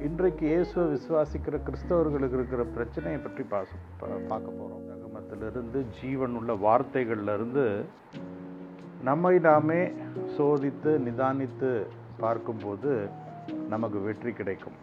இன்றைக்கு இயேசுவை விசுவாசிக்கிற கிறிஸ்தவர்களுக்கு இருக்கிற பிரச்சனையை பற்றி பாச பா- பார்க்க போகிறோம் நகமத்திலிருந்து ஜீவன் உள்ள வார்த்தைகள்லேருந்து நம்மை நாமே சோதித்து நிதானித்து பார்க்கும்போது நமக்கு வெற்றி கிடைக்கும்.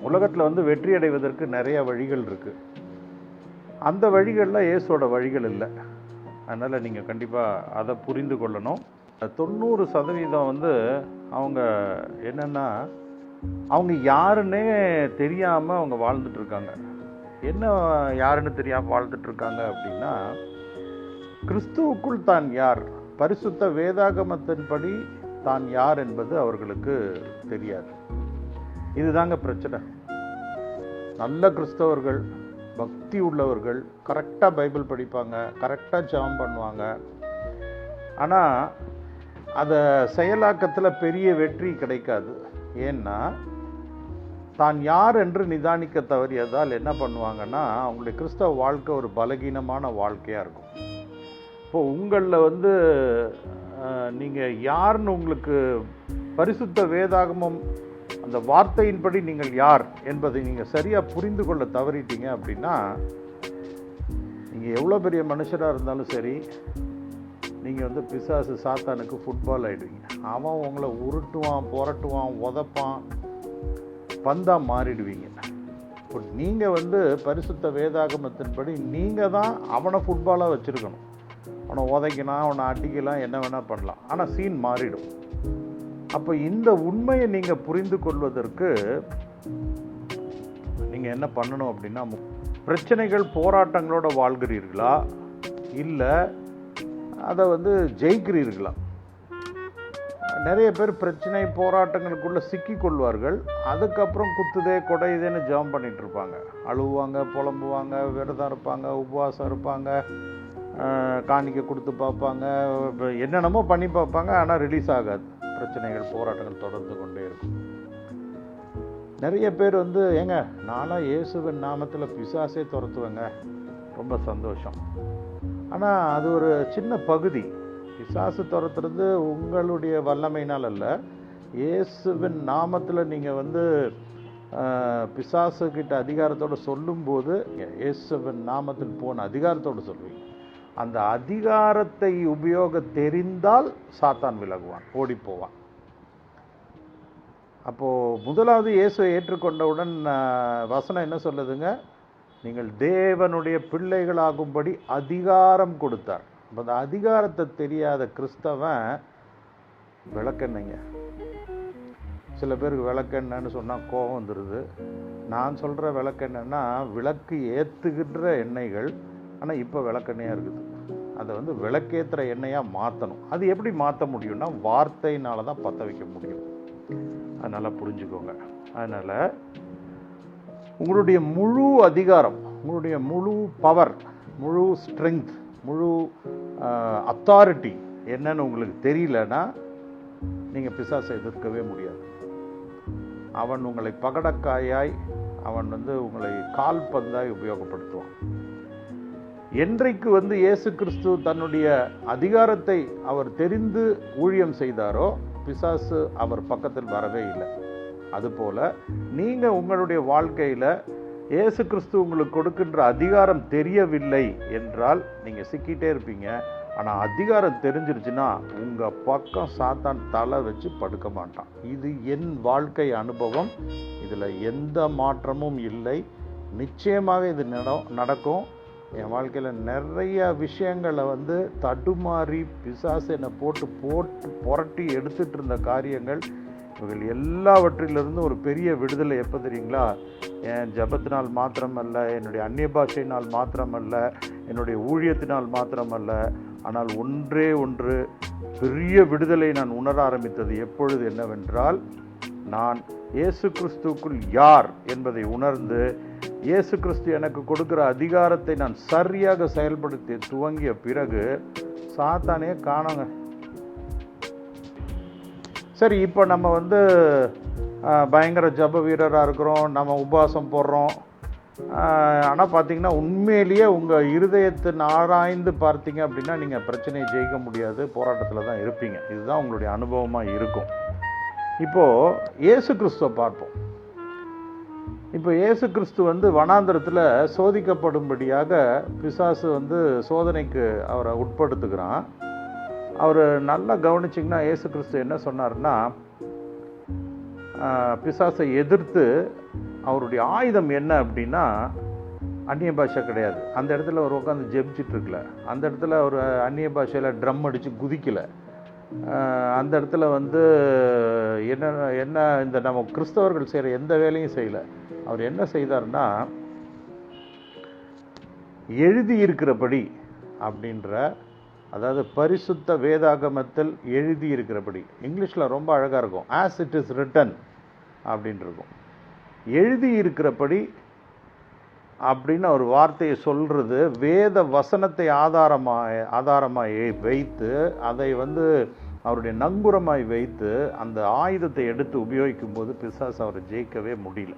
உலகத்தில் வந்து வெற்றி அடைவதற்கு நிறைய வழிகள் இருக்குது அந்த வழிகளில் இயேசுவோட வழிகள் இல்லை. அதனால் நீங்கள் கண்டிப்பாக அதை புரிந்து கொள்ளணும். தொண்ணூறு சதவீதம் வந்து அவங்க என்னென்னா அவங்க யாருன்னே தெரியாமல் அவங்க வாழ்ந்துட்டுருக்காங்க என்ன யாருன்னு தெரியாமல் வாழ்ந்துட்டு இருக்காங்க அப்படின்னா கிறிஸ்துவுக்குள் தான் யார்? பரிசுத்த வேதாகமத்தின்படி தான் யார் என்பது அவர்களுக்கு தெரியாது. இதுதாங்க பிரச்சனை. நல்ல கிறிஸ்தவர்கள் பக்தி உள்ளவர்கள் கரெக்டாக பைபிள் படிப்பாங்க கரெக்டாக ஜாம் பண்ணுவாங்க. ஆனால் அதை செயலாக்கத்தில் பெரிய வெற்றி கிடைக்காது. ஏன்னா தான் யார் என்று நிதானிக்க தவறியதால் என்ன பண்ணுவாங்கன்னா அவங்களுடைய கிறிஸ்தவ வாழ்க்கை ஒரு பலகீனமான வாழ்க்கையாக இருக்கும். இப்போ உங்களில் வந்து நீங்கள் யாருன்னு உங்களுக்கு பரிசுத்த வேதாகமம் அந்த வார்த்தையின்படி நீங்கள் யார் என்பதை நீங்கள் சரியாக புரிந்து கொள்ள தவறிட்டீங்க அப்படின்னா நீங்கள் எவ்வளோ பெரிய மனுஷராக இருந்தாலும் சரி நீங்கள் வந்து பிசாசு சாத்தானுக்கு ஃபுட்பால் ஆயிடுவீங்க. அவன் உங்களை உருட்டுவான் புரட்டுவான் உதப்பான் பந்தாக மாறிடுவீங்க. இப்போ நீங்கள் வந்து பரிசுத்த வேதாகமத்தின்படி நீங்கள் தான் அவனை ஃபுட்பாலாக வச்சுருக்கணும். அவனை உதைக்கலாம் அவனை அடிக்கலாம் என்ன வேணால் பண்ணலாம். ஆனால் சீன் மாறிடும். அப்போ இந்த உண்மையை நீங்கள் புரிந்து கொள்வதற்கு நீங்கள் என்ன பண்ணணும் அப்படின்னா பிரச்சனைகள் போராட்டங்களோட வாழ்கிறீர்களா? இல்லை அதை வந்து ஜெயிக்கிறீர்களா? நிறைய பேர் பிரச்சனை போராட்டங்களுக்குள்ளே சிக்கிக்கொள்வார்கள் அதுக்கப்புறம் குத்துதே கொடையுதேன்னு ஜாம் பண்ணிகிட்டு இருப்பாங்க. அழுவாங்க புலம்புவாங்க விரதம் இருப்பாங்க உபவாசம் இருப்பாங்க காணிக்க காணிக்கை கொடுத்து பார்ப்பாங்க என்னென்னமோ பண்ணி பார்ப்பாங்க ஆனால் ரிலீஸ் ஆகாது. பிரச்சனைகள் போராட்டங்கள் தொடர்ந்து கொண்டே இருக்கும். நிறைய பேர் வந்து ஏங்க நானும் இயேசுவின் நாமத்தில் பிசாசே துரத்துவேங்க. ரொம்ப சந்தோஷம். ஆனால் அது ஒரு சின்ன பகுதி. பிசாசு துரத்துறது உங்களுடைய வல்லமையினால் அல்ல. இயேசுவின் நாமத்தில் நீங்கள் வந்து பிசாசுக்கிட்ட பிசாசு கிட்ட அதிகாரத்தோடு சொல்லும்போது இயேசுவின் நாமத்தில் போன அதிகாரத்தோடு சொல்வீங்க அந்த அதிகாரத்தை உபயோக தெரிந்தால் சாத்தான் விலகுவான் ஓடிப்போவான். அப்போது முதலாவது இயேசுவை ஏற்றுக்கொண்டவுடன் வசனம் என்ன சொல்லுதுங்க? நீங்கள் தேவனுடைய பிள்ளைகளாகும்படி அதிகாரம் கொடுத்தார். அப்ப அந்த அதிகாரத்தை தெரியாத கிறிஸ்தவன் விளக்கெண்ணெய்ங்க சில பேருக்கு விளக்கெண்ணன்னு சொன்னால் கோபம் வந்துடுது நான் சொல்கிற விளக்கெண்ணன்னா விளக்கு ஏற்றுகின்ற எண்ணெய்கள் ஆனால் இப்போ விளக்கெண்ணையாக இருக்குது. அதை வந்து விளக்கேற்றுற எண்ணெயாக மாற்றணும் அது எப்படி மாற்ற முடியும்னா வார்த்தையினால தான் பற்ற வைக்க முடியும். அதனால் புரிஞ்சுக்கோங்க. அதனால் உங்களுடைய முழு அதிகாரம் உங்களுடைய முழு பவர் முழு ஸ்ட்ரென்த் முழு அத்தாரிட்டி என்னன்னு உங்களுக்கு தெரியலன்னா நீங்கள் பிசாசை எதிர்க்கவே முடியாது. அவன் உங்களை பகடக்காயாய் அவன் வந்து உங்களை கால்பந்தாய் உபயோகப்படுத்துவான். என்றைக்கு வந்து இயேசு கிறிஸ்து தன்னுடைய அதிகாரத்தை அவர் தெரிந்து ஊழியம் செய்தாரோ பிசாசு அவர் பக்கத்தில் வரவே இல்லை. அதுபோல நீங்கள் உங்களுடைய வாழ்க்கையில் இயேசு கிறிஸ்து உங்களுக்கு கொடுக்கின்ற அதிகாரம் தெரியவில்லை என்றால் நீங்கள் சிக்கிட்டே இருப்பீங்க. ஆனால் அதிகாரம் தெரிஞ்சிருச்சுன்னா உங்கள் பக்கம் சாத்தான் தலை வச்சு படுக்க மாட்டான். இது என் வாழ்க்கை அனுபவம். இதில் எந்த மாற்றமும் இல்லை. நிச்சயமாக இது நட- நடக்கும். என் வாழ்க்கையில் நிறைய விஷயங்களை வந்து தடுமாறி பிசாசு என்னை போட்டு போட்டு புரட்டி எடுத்துகிட்டு இருந்த காரியங்கள் இவர்கள் எல்லாவற்றிலிருந்து ஒரு பெரிய விடுதலை எப்போ தெரியுங்களா? என் ஜபத்தினால் மாத்திரமல்ல என்னுடைய அந்நிய பாஷையினால் மாத்திரமல்ல என்னுடைய ஊழியத்தினால் மாத்திரமல்ல ஆனால் ஒன்றே ஒன்று பெரிய விடுதலை நான் உணர ஆரம்பித்தது எப்பொழுது என்னவென்றால் நான் இயேசு கிறிஸ்துவுக்குள் யார் என்பதை உணர்ந்து இயேசு கிறிஸ்து எனக்கு கொடுக்குற அதிகாரத்தை நான் சரியாக செயல்படுத்தி துவங்கிய பிறகு சாத்தானே காணோங்க. சரி இப்போ நம்ம வந்து பயங்கர ஜப வீரராக இருக்கிறோம் நம்ம உபவாசம் போடுறோம். ஆனால் பார்த்தீங்கன்னா உண்மையிலேயே உங்கள் இருதயத்தை ஆராய்ந்து பார்த்தீங்க அப்படின்னா நீங்கள் பிரச்சனையை ஜெயிக்க முடியாது போராட்டத்தில் தான் இருப்பீங்க. இதுதான் உங்களுடைய அனுபவமாக இருக்கும். இப்போது இயேசு கிறிஸ்துவை பார்ப்போம். இப்போ இயேசு கிறிஸ்து வந்து வனாந்திரத்தில் சோதிக்கப்படும்படியாக பிசாசு வந்து சோதனைக்கு அவரை உட்படுத்துகிறான். அவர் நல்லா கவனிச்சிங்கன்னா இயேசு கிறிஸ்து என்ன சொன்னார்னா பிசாசை எதிர்த்து அவருடைய ஆயுதம் என்ன அப்படின்னா அந்நிய பாஷை கிடையாது. அந்த இடத்துல அவர் உட்காந்து ஜெபிச்சிட்ருக்கல அந்த இடத்துல அவர் அந்நிய பாஷையில் ட்ரம் அடித்து குதிக்கலை. அந்த இடத்துல வந்து என்ன என்ன இந்த நம்ம கிறிஸ்தவர்கள் செய்கிற எந்த வேலையும் செய்யலை. அவர் என்ன செய்தார்னா எழுதி இருக்கிறபடி அப்படின்ற அதாவது பரிசுத்த வேதாகமத்தில் எழுதி இருக்கிறபடி இங்கிலீஷில் ரொம்ப அழகாக இருக்கும் ஆஸ் இட் இஸ் ரிட்டன் அப்படின்னு இருக்கும். எழுதி இருக்கிறபடி அப்படின்னு ஒரு வார்த்தையை சொல்கிறது வேத வசனத்தை ஆதாரமாக ஆதாரமாக வைத்து அதை வந்து அவருடைய நங்குரமாய் வைத்து அந்த ஆயுதத்தை எடுத்து உபயோகிக்கும் போது பிசாசு அவரை ஜெயிக்கவே முடியல.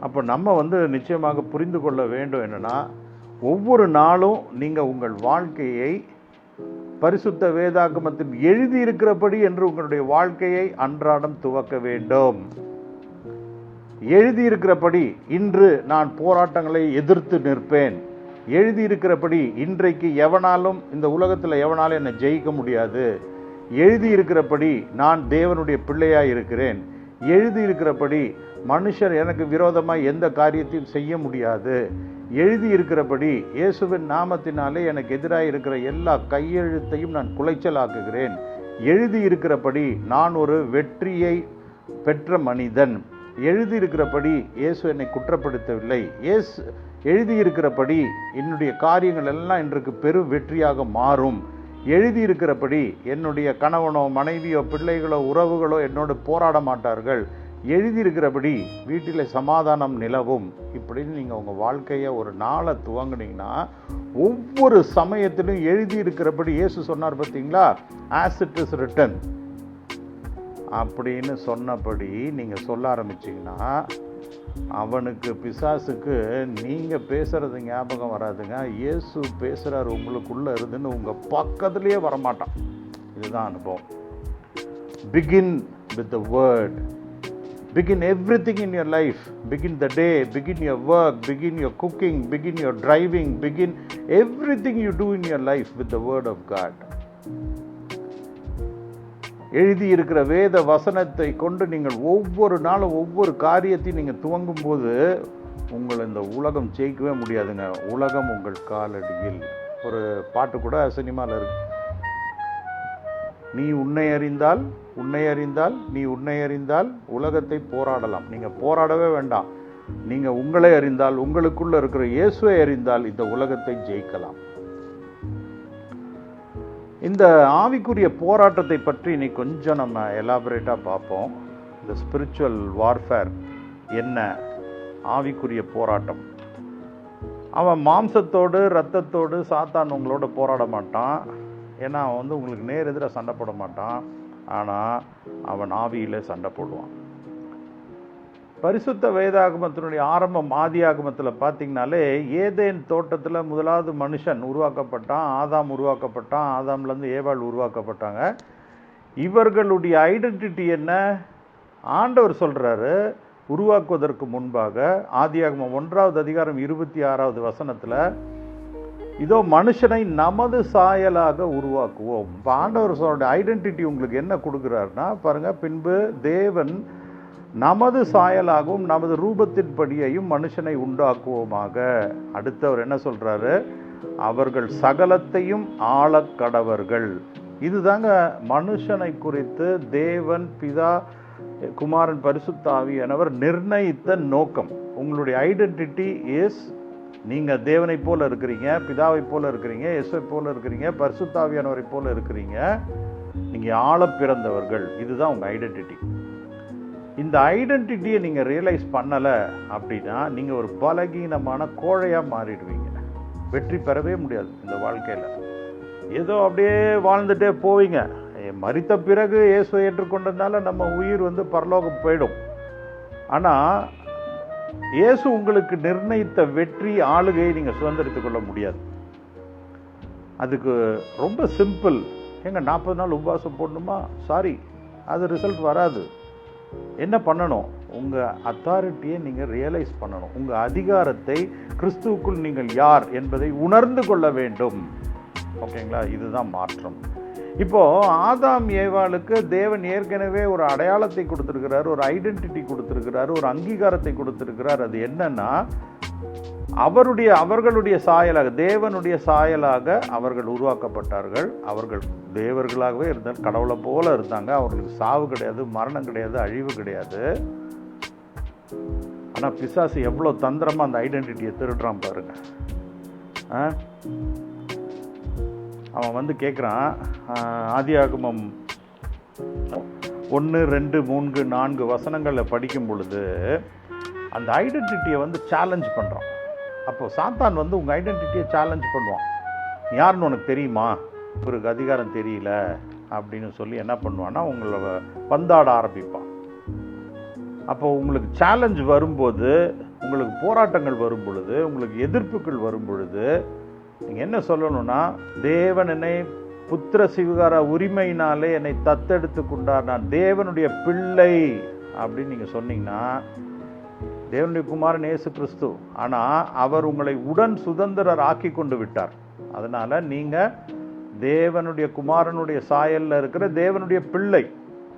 அப்போ நம்ம வந்து நிச்சயமாக புரிந்து கொள்ள வேண்டும் என்னன்னா ஒவ்வொரு நாளும் நீங்கள் உங்கள் வாழ்க்கையை பரிசுத்த வேதாகமத்தில் எழுதி இருக்கிறபடி என்று உங்களுடைய வாழ்க்கையை அன்றாடம் துவக்க வேண்டும். எழுதியிருக்கிறபடி இன்று நான் போராட்டங்களை எதிர்த்து நிற்பேன். எழுதியிருக்கிறபடி இன்றைக்கு எவனாலும் இந்த உலகத்தில் எவனாலும் என்னை ஜெயிக்க முடியாது. எழுதியிருக்கிறபடி நான் தேவனுடைய பிள்ளையாக இருக்கிறேன் எழுதியிருக்கிறபடி மனுஷர் எனக்கு விரோதமாக எந்த காரியத்தையும் செய்ய முடியாது. எழுதியிருக்கிறபடி இயேசுவின் நாமத்தினாலே எனக்கு எதிராக இருக்கிற எல்லா கையெழுத்தையும் நான் குலைச்சலாக்குகிறேன். எழுதியிருக்கிறபடி நான் ஒரு வெற்றியை பெற்ற மனிதன். எழுதியிருக்கிறபடி இயேசு என்னை குற்றப்படுத்தவில்லை. இயேசு எழுதியிருக்கிறபடி என்னுடைய காரியங்கள் எல்லாம் இன்றைக்கு பெரும் வெற்றியாக மாறும். எழுதியிருக்கிறபடி என்னுடைய கணவனோ மனைவியோ பிள்ளைகளோ உறவுகளோ என்னோடு போராட மாட்டார்கள். எழுதியிருக்கிறபடி வீட்டில் சமாதானம் நிலவும் இப்படின்னு நீங்கள் உங்கள் வாழ்க்கையை ஒரு நாளை துவங்கினீங்கன்னா ஒவ்வொரு சமயத்திலும் எழுதியிருக்கிறபடி இயேசு சொன்னார் பார்த்தீங்களா? ஆஸ் இட் இஸ் ரிட்டன் அப்படின்னு சொன்னபடி நீங்கள் சொல்ல ஆரம்பிச்சிங்கன்னா அவனுக்கு பிசாசுக்கு நீங்கள் பேசுகிறது ஞாபகம் வராதுங்க. இயேசு பேசுகிறார் உங்களுக்குள்ளே இருந்துன்னு உங்கள் பக்கத்துலேயே வரமாட்டான். இதுதான் அனுபவம். Begin with the word begin everything in your life begin the day begin your work begin your cooking begin your driving begin everything you do in your life with the word of god எழுதி இருக்கிற வேத வசனத்தை கொண்டு நீங்கள் ஒவ்வொரு நாளும் ஒவ்வொரு காரியத்தையும் நீங்கள் துவங்கும் போது உங்களை இந்த உலகம் ஜெயிக்கவே முடியாதுங்க உலகம் உங்கள் காலடியில் ஒரு பாட்டு கூட சினிமாவில் இருக்கு நீ உன்னை அறிந்தால் உன்னை அறிந்தால் நீ உன்னை அறிந்தால் உலகத்தை போராடலாம். நீங்கள் போராடவே வேண்டாம். நீங்கள் உங்களை அறிந்தால் உங்களுக்குள்ள இருக்கிற இயேசுவை அறிந்தால் இந்த உலகத்தை ஜெயிக்கலாம். இந்த ஆவிக்குரிய போராட்டத்தை பற்றி இன்னைக்கு கொஞ்சம் நம்ம எலாபரேட்டாக பார்ப்போம். இந்த ஸ்பிரிச்சுவல் வார்ஃபேர் என்ன? ஆவிக்குரிய போராட்டம். அவன் மாம்சத்தோடு ரத்தத்தோடு சாத்தான் உங்களோட போராட மாட்டான். ஏன்னா அவன் வந்து உங்களுக்கு நேர் எதிராக சண்டை போட மாட்டான். ஆனால் அவன் ஆவியில் சண்டை போடுவான். பரிசுத்த வேதாகமத்தினுடைய ஆரம்பம் ஆதியாகமத்தில் பார்த்தீங்கனாலே ஏதேன் தோட்டத்தில் முதலாவது மனுஷன் உருவாக்கப்பட்டான் ஆதாம் உருவாக்கப்பட்டான் ஆதாம்லேருந்து ஏவாள் உருவாக்கப்பட்டாங்க. இவர்களுடைய ஐடென்டிட்டி என்ன? ஆண்டவர் சொல்கிறாரு உருவாக்குவதற்கு முன்பாக ஆதியாகமம் ஒன்றாவது அதிகாரம் இருபத்தி ஆறாவது வசனத்தில் இதோ மனுஷனை நமது சாயலாக உருவாக்குவோம். பாண்டவர் சொல்ற ஐடென்டிட்டி உங்களுக்கு என்ன கொடுக்குறாருன்னா பாருங்கள் பின்பு தேவன் நமது சாயலாகவும் நமது ரூபத்தின்படியையும் மனுஷனை உண்டாக்குவோமாக. அடுத்தவர் என்ன சொல்கிறாரு அவர்கள் சகலத்தையும் ஆளக்கடவர்கள் இதுதாங்க மனுஷனை குறித்து தேவன் பிதா குமாரன் பரிசுத்தாவி எனவர் நிர்ணயித்த நோக்கம். உங்களுடைய ஐடென்டிட்டி இஸ் நீங்கள் தேவனை போல இருக்கிறீங்க பிதாவை போல இருக்கிறீங்க எஸ்வை போல இருக்கிறீங்க பரிசுத்தாவியானவரை போல இருக்கிறீங்க. நீங்கள் ஆழ பிறந்தவர்கள். இதுதான் உங்கள் ஐடென்டிட்டி இந்த ஐடென்டிட்டியை நீங்கள் ரியலைஸ் பண்ணலை அப்படின்னா நீங்கள் ஒரு பலகீனமான கோழையாக மாறிடுவீங்க. வெற்றி பெறவே முடியாது இந்த வாழ்க்கையில். ஏதோ அப்படியே வாழ்ந்துட்டே போவீங்க. மறித்த பிறகு இயேசுவை ஏற்றுக்கொண்டதுனால நம்ம உயிர் வந்து பரலோகம் போயிடும். ஆனால் இயேசு உங்களுக்கு நிர்ணயித்த வெற்றி ஆளுகையை நீங்கள் சுதந்திரித்துக் கொள்ள முடியாது. அதுக்கு ரொம்ப சிம்பிள் ஏங்க நாற்பது நாள் உபவாசம் போடணுமா? சாரி அது ரிசல்ட் வராது. என்ன பண்ணணும்? உங்கள் அத்தாரிட்டியை நீங்கள் ரியலைஸ் பண்ணணும். உங்கள் அதிகாரத்தை கிறிஸ்துவுக்குள் நீங்கள் யார் என்பதை உணர்ந்து கொள்ள வேண்டும். ஓகேங்களா இதுதான் மாற்றம். இப்போது ஆதாம் ஏவாளுக்கு தேவன் ஏற்கனவே ஒரு அடையாளத்தை கொடுத்துருக்கிறார் ஒரு ஐடென்டிட்டி கொடுத்துருக்கிறார் ஒரு அங்கீகாரத்தை கொடுத்துருக்கிறார். அது என்னன்னா அவருடைய அவர்களுடைய சாயலாக தேவனுடைய சாயலாக அவர்கள் உருவாக்கப்பட்டார்கள். அவர்கள் தேவர்களாகவே இருந்தால் கடவுளை போல இருந்தாங்க. அவர்களுக்கு சாவு கிடையாது மரணம் கிடையாது அழிவு கிடையாது. ஆனால் பிசாசு எவ்வளோ தந்திரமாக அந்த ஐடென்டிட்டியை திருடுறான் பாருங்க. ஆ? அவன் வந்து கேட்குறான் ஆதியாகமம் ஒன்று ரெண்டு மூன்று நான்கு வசனங்களை படிக்கும் பொழுது அந்த ஐடென்டிட்டியை வந்து சேலஞ்ச் பண்ணுறான் அப்போ சாத்தான் வந்து உங்கள் ஐடென்டிட்டியை சேலஞ்ச் பண்ணுவான். யாருன்னு உனக்கு தெரியுமா? இவருக்கு அதிகாரம் தெரியல அப்படின்னு சொல்லி என்ன பண்ணுவான்னா உங்களை பந்தாட ஆரம்பிப்பான். அப்போ உங்களுக்கு சேலஞ்ச் வரும்போது உங்களுக்கு போராட்டங்கள் வரும் பொழுது உங்களுக்கு எதிர்ப்புகள் வரும் பொழுது நீங்கள் என்ன சொல்லணும்னா தேவன் என்னை புத்திர சிவகார உரிமையினாலே என்னை தத்தெடுத்து கொண்டார் நான் தேவனுடைய பிள்ளை அப்படின்னு நீங்கள் சொன்னீங்கன்னா தேவனுடைய குமாரன் இயேசு கிறிஸ்து. ஆனால் அவர் உங்களை உடன் சுதந்திரர் ஆக்கி கொண்டு விட்டார். அதனால் நீங்கள் தேவனுடைய குமாரனுடைய சாயலில் இருக்கிற தேவனுடைய பிள்ளை.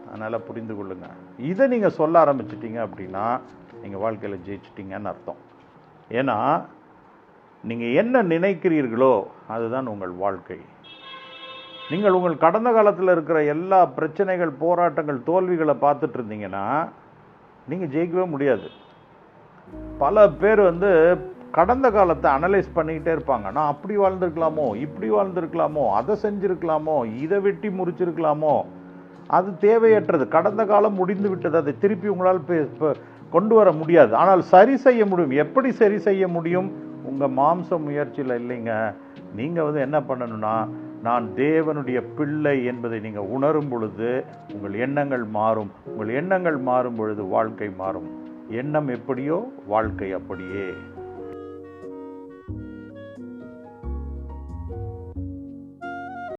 அதனால் புரிந்து கொள்ளுங்க. இதை நீங்கள் சொல்ல ஆரம்பிச்சிட்டிங்க அப்படின்னா நீங்கள் வாழ்க்கையில் ஜெயிச்சிட்டிங்கன்னு அர்த்தம். ஏன்னா நீங்கள் என்ன நினைக்கிறீர்களோ அதுதான் உங்கள் வாழ்க்கை. நீங்கள் உங்கள் கடந்த காலத்தில் இருக்கிற எல்லா பிரச்சனைகள் போராட்டங்கள் தோல்விகளை பார்த்துட்டு இருந்தீங்கன்னா நீங்கள் ஜெயிக்கவே முடியாது. பல பேர் வந்து கடந்த காலத்தை அனலைஸ் பண்ணிக்கிட்டே இருப்பாங்க. நான் அப்படி வாழ்ந்திருக்கலாமோ இப்படி வாழ்ந்திருக்கலாமோ அதை செஞ்சுருக்கலாமோ இதை வெட்டி முறிச்சிருக்கலாமோ அது தேவையற்றது. கடந்த காலம் முடிந்து விட்டது அதை திருப்பி உங்களால் பே- கொண்டு வர முடியாது. ஆனால் சரி செய்ய முடியும். எப்படி சரி செய்ய முடியும்? உங்கள் மாம்ச முயற்சியில் இல்லைங்க. நீங்கள் வந்து என்ன பண்ணணும்னா நான் தேவனுடைய பிள்ளை என்பதை நீங்கள் உணரும் பொழுது உங்கள் எண்ணங்கள் மாறும். உங்கள் எண்ணங்கள் மாறும் பொழுது வாழ்க்கை மாறும். எண்ணம் எப்படியோ வாழ்க்கை அப்படியே.